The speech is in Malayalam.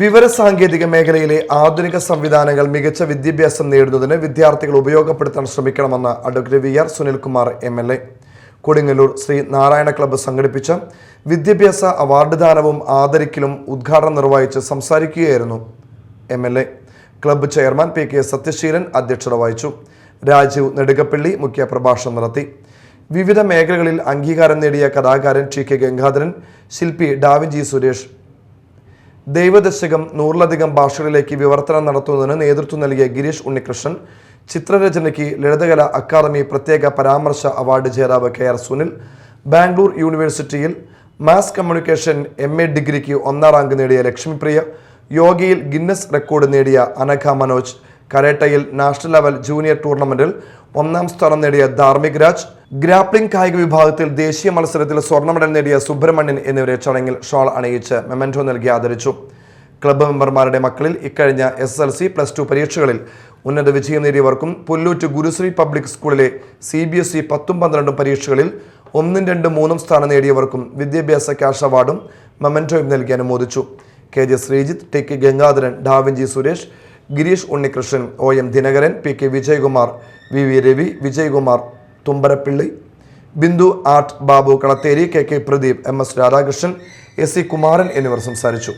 വിവരസാങ്കേതിക മേഖലയിലെ ആധുനിക സംവിധാനങ്ങൾ മികച്ച വിദ്യാഭ്യാസം നേടുന്നതിന് വിദ്യാർത്ഥികൾ ഉപയോഗപ്പെടുത്താൻ ശ്രമിക്കണമെന്ന് advocate V R Sunilkumar M L A. Kodungallur Sree Narayana club സംഘടിപ്പിച്ച വിദ്യാഭ്യാസ അവാർഡ് ദാനവും ആദരിക്കലും ഉദ്ഘാടനം നിർവഹിച്ച് സംസാരിക്കുകയായിരുന്നു M L A. Club chairman P K Sathyaseelan അധ്യക്ഷത വഹിച്ചു. രാജീവ് നെടുകപ്പള്ളി മുഖ്യപ്രഭാഷണം നടത്തി. വിവിധ മേഖലകളിൽ അംഗീകാരം നേടിയ കഥാകാരൻ ടി കെ ഗംഗാധരൻ ശില്പി ഡാവിൻജി സുരേഷ് ദൈവദശകം നൂറിലധികം ഭാഷകളിലേക്ക് വിവർത്തനം നടത്തുന്നതിന് നേതൃത്വം നൽകിയ ഗിരീഷ് ഉണ്ണികൃഷ്ണൻ ചിത്രരചനയ്ക്ക് ലളിതകല അക്കാദമി പ്രത്യേക പരാമർശ അവാർഡ് ജേതാവ് കെ ആർ സുനിൽ ബാംഗ്ലൂർ യൂണിവേഴ്സിറ്റിയിൽ മാസ് കമ്മ്യൂണിക്കേഷൻ എം എ ഡിഗ്രിക്ക് ഒന്നാം റാങ്ക് നേടിയ ലക്ഷ്മിപ്രിയ യോഗയിൽ ഗിന്നസ് റെക്കോർഡ് നേടിയ അനഘ മനോജ് കരേട്ടയിൽ നാഷണൽ ലെവൽ ജൂനിയർ ടൂർണമെന്റിൽ ഒന്നാം സ്ഥാനം നേടിയ ധാർമിക് രാജ് ഗ്രാപ്ലിംഗ് കായിക വിഭാഗത്തിൽ ദേശീയ മത്സരത്തിൽ സ്വർണ മെഡൽ നേടിയ സുബ്രഹ്മണ്യൻ എന്നിവരെ ചടങ്ങിൽ ഷോൾ അണിയിച്ച് മെമന്റോ നൽകി ആദരിച്ചു. ക്ലബ്ബ് മെമ്പർമാരുടെ മക്കളിൽ ഇക്കഴിഞ്ഞ S L C plus two പരീക്ഷകളിൽ ഉന്നത വിജയം നേടിയവർക്കും പുല്ലൂറ്റ് ഗുരുശ്രീ പബ്ലിക് സ്കൂളിലെ സി ബി എസ് ഇ പത്തും പന്ത്രണ്ടും പരീക്ഷകളിൽ ഒന്നും രണ്ടും മൂന്നും സ്ഥാനം നേടിയവർക്കും വിദ്യാഭ്യാസ ക്യാഷ് അവാർഡും മെമന്റോയും നൽകി അനുമോദിച്ചു. K J Sreejith T K Gangadharan Davinci Suresh Girish Unnikrishnan O M Dinakaran P K Vijayakumar V V Ravi Vijayakumar Thumbarappilly Bindu art Babu Kalatheri K K Pradeep M S Radhakrishnan S C Kumaran എന്നിവർ സംസാരിച്ചു.